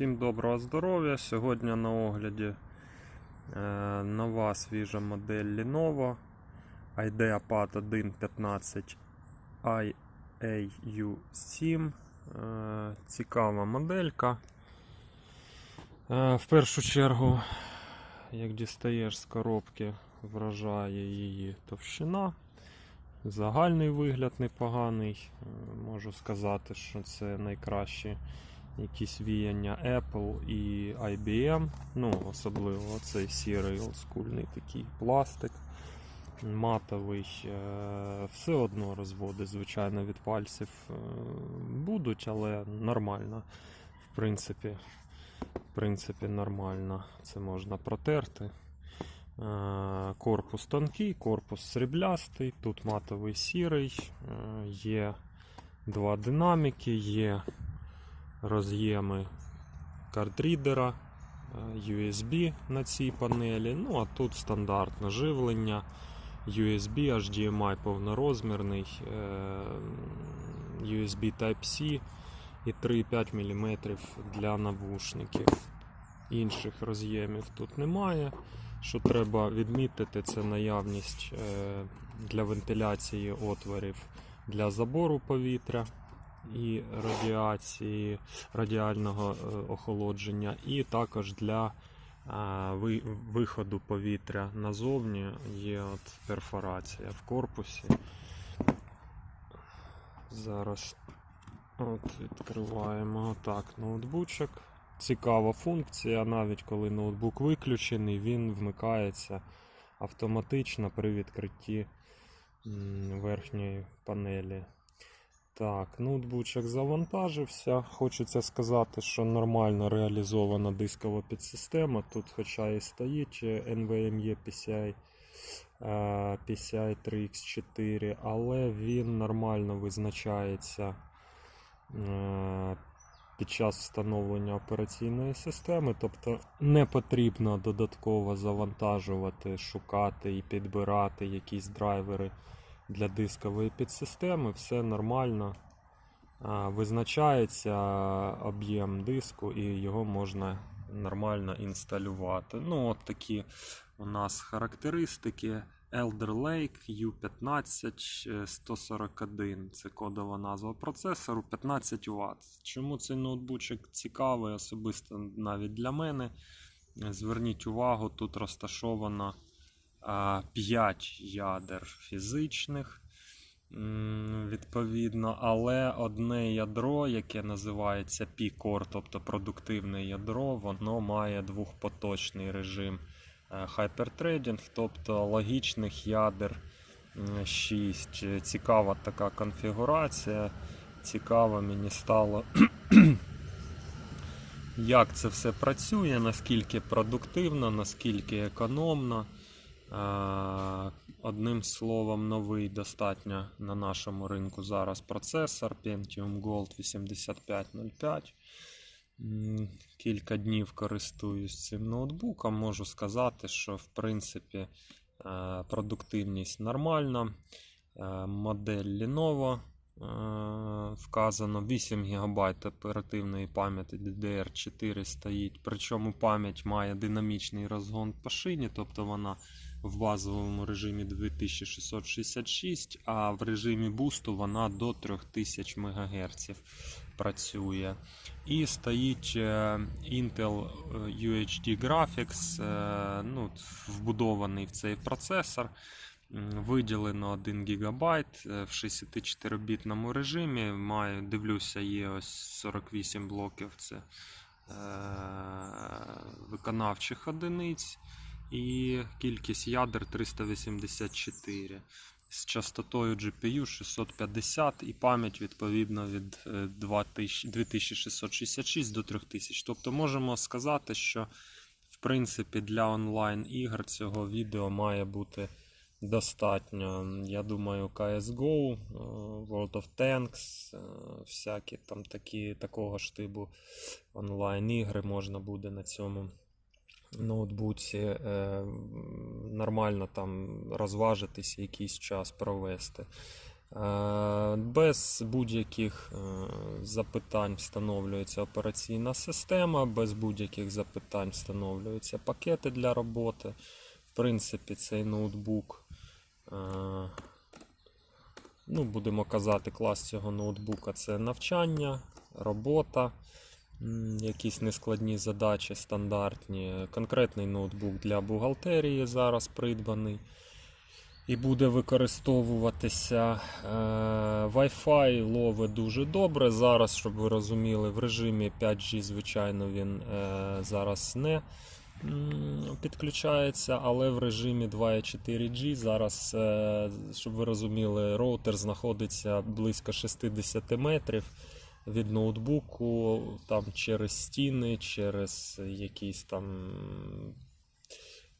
Всім доброго здоров'я! Сьогодні на огляді е, нова свіжа модель Lenovo IdeaPad 1.15 IAU7. Е, цікава моделька. Е, в першу чергу, як дістаєш з коробки, вражає її товщина. Загальний вигляд непоганий. Е, Можу сказати, що це найкращі якісь віяння Apple і IBM. Ну, особливо цей сірий олдскульний такий пластик, матовий. Все одно розводи, звичайно, від пальців е, будуть, але нормально. В принципі, в принципі, нормально. Це можна протерти. Е, Корпус тонкий, корпус сріблястий, тут матовий сірий, е, є два динаміки, є роз'єми картрідера, е, USB на цій панелі. Ну а тут стандартне живлення, USB, HDMI повнорозмірний, е, USB Type-C і 3,5 мм для навушників. Інших роз'ємів тут немає. Що треба відмітити, це наявність е, для вентиляції отворів для забору повітря і радіації, радіального е, охолодження, і також для е, виходу повітря назовні є от перфорація в корпусі. Зараз от відкриваємо так ноутбучок. Цікава функція, навіть коли ноутбук виключений, він вмикається автоматично при відкритті верхньої панелі. Так, ноутбучок завантажився. Хочеться сказати, що нормально реалізована дискова підсистема. Тут, хоча і стоїть е, NVMe PCI, PCI 3X4, але він нормально визначається е, під час встановлення операційної системи. Тобто не потрібно додатково завантажувати, шукати і підбирати якісь драйвери для дискової підсистеми. Все нормально. Визначається об'єм диску і його можна нормально інсталювати. Ну, от такі у нас характеристики. Elder Lake U15 141 це кодова назва процесору 15 Вт. Чому цей ноутбучок цікавий, особисто навіть для мене. Зверніть увагу, тут розташовано 5 ядер фізичних, відповідно, але одне ядро, яке називається P-Core, тобто продуктивне ядро, воно має двохпоточний режим е, Hyperthreading, тобто логічних ядер 6. Цікава така конфігурація. Цікаво мені стало, як це все працює, наскільки продуктивно, наскільки економно. Е, Одним словом, новий достатньо на нашому ринку зараз процесор Pentium Gold 8505. Кілька днів користуюсь цим ноутбуком. Можу сказати, що в принципі е, продуктивність нормальна. Е, Модель Lenovo вказано 8 ГБ оперативної пам'яті DDR4 стоїть. Причому пам'ять має динамічний розгон по шині, тобто вона в базовому режимі 2666, а в режимі бусту вона до 3000 МГц працює. І стоїть е, Intel е, UHD Graphics, е, ну, вбудований в цей процесор. Виділено 1 ГБ в 64-бітному режимі. Маю, дивлюся, є ось 48 блоків. Це е, виконавчих одиниць і кількість ядер 384 з частотою GPU 650 і пам'ять відповідно від е, 2000 2666 до 3000. Тобто можемо сказати, що в принципі для онлайн ігор цього відео має бути достатньо. Я думаю, CSGO, е, World of Tanks, е, всякі там такі такого ж типу онлайн ігри можна буде на цьому ноутбуці е, нормально там розважитися якийсь час провести. Е, Без будь-яких е, запитань встановлюється операційна система, без будь-яких запитань встановлюються пакети для роботи. В принципі, цей ноутбук, ну, будемо казати, клас цього ноутбука це навчання, робота, якісь нескладні задачі стандартні. Конкретний ноутбук для бухгалтерії зараз придбаний і буде використовуватися. Е, Wi-Fi ловить дуже добре. Зараз, щоб ви розуміли, в режимі 5G, звичайно, він е, зараз не підключається, але в режимі 2.4G зараз, е, щоб ви розуміли, роутер знаходиться близько 60 метрів від ноутбуку, там через стіни, через якісь там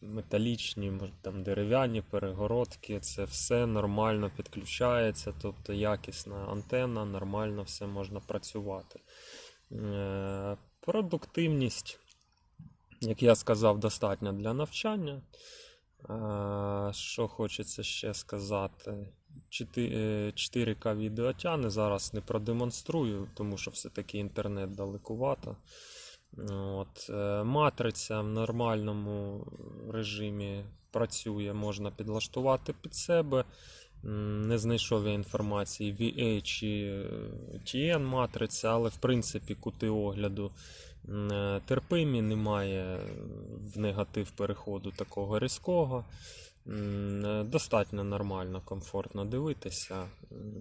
металічні, там дерев'яні перегородки, це все нормально підключається, тобто якісна антенна, нормально все можна працювати. Е, Продуктивність, як я сказав, достатня для навчання. Е, Що хочеться ще сказати? 4К відео тяне, зараз не продемонструю, тому що все-таки інтернет далекувато. От, е, матриця в нормальному режимі працює, можна підлаштувати під себе. Не знайшов я інформації VA чи е, TN матриця, але в принципі кути огляду е, терпимі, немає в негатив переходу такого різкого. Е, Достатньо нормально, комфортно дивитися.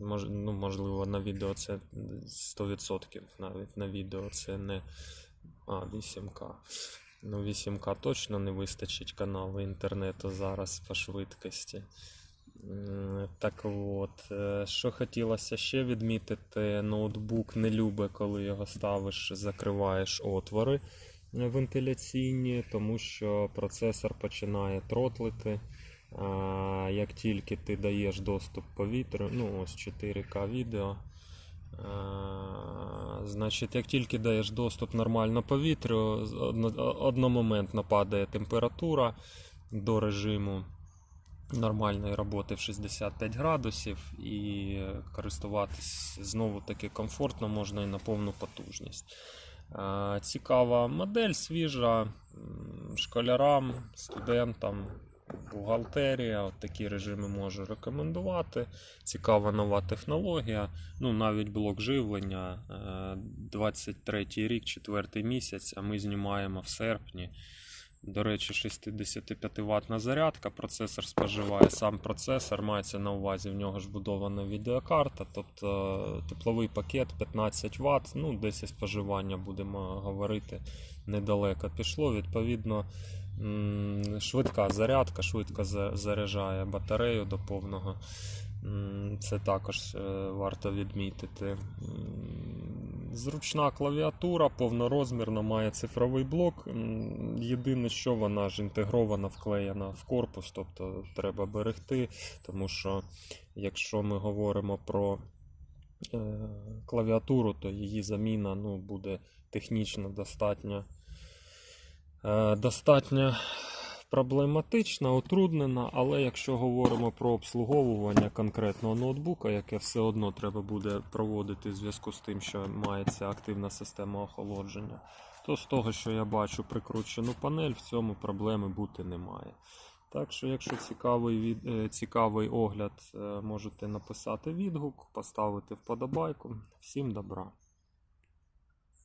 Мож, ну, можливо, на відео це 100% навіть на відео це не а, 8К. Ну, 8К точно не вистачить каналу інтернету зараз по швидкості. Так от, е, що хотілося ще відмітити, ноутбук не любить, коли його ставиш, закриваєш отвори вентиляційні, тому що процесор починає тротлити. Як тільки ти даєш доступ повітрю, ну ось 4К відео. Значить, як тільки даєш доступ нормально повітрю, одномоментно падає температура до режиму нормальної роботи в 65 градусів, і користуватись знову таки комфортно можна і на повну потужність. Цікава модель, свіжа школярам, студентам, бухгалтерія. От такі режими можу рекомендувати. Цікава нова технологія. Ну, навіть блок живлення. е, 23 рік, 4 місяць, а ми знімаємо в серпні. До речі, 65 ватна зарядка. Процесор споживає сам процесор, мається на увазі в нього ж вбудована відеокарта, тобто тепловий пакет 15 Вт, ну десь споживання будемо говорити недалеко пішло. Відповідно, швидка зарядка, швидко заряджає батарею до повного. Це також е, варто відмітити. Зручна клавіатура, повнорозмірна, має цифровий блок. Єдине, що вона ж інтегрована, вклеєна в корпус, тобто треба берегти, тому що якщо ми говоримо про е, клавіатуру, то її заміна ну, буде технічно достатньо, достатньо проблематична, утруднена, але якщо говоримо про обслуговування конкретного ноутбука, яке все одно треба буде проводити в зв'язку з тим, що мається активна система охолодження, то з того, що я бачу прикручену панель, в цьому проблеми бути немає. Так що, якщо цікавий, від... е, цікавий огляд, е, можете написати відгук, поставити вподобайку. Всім добра!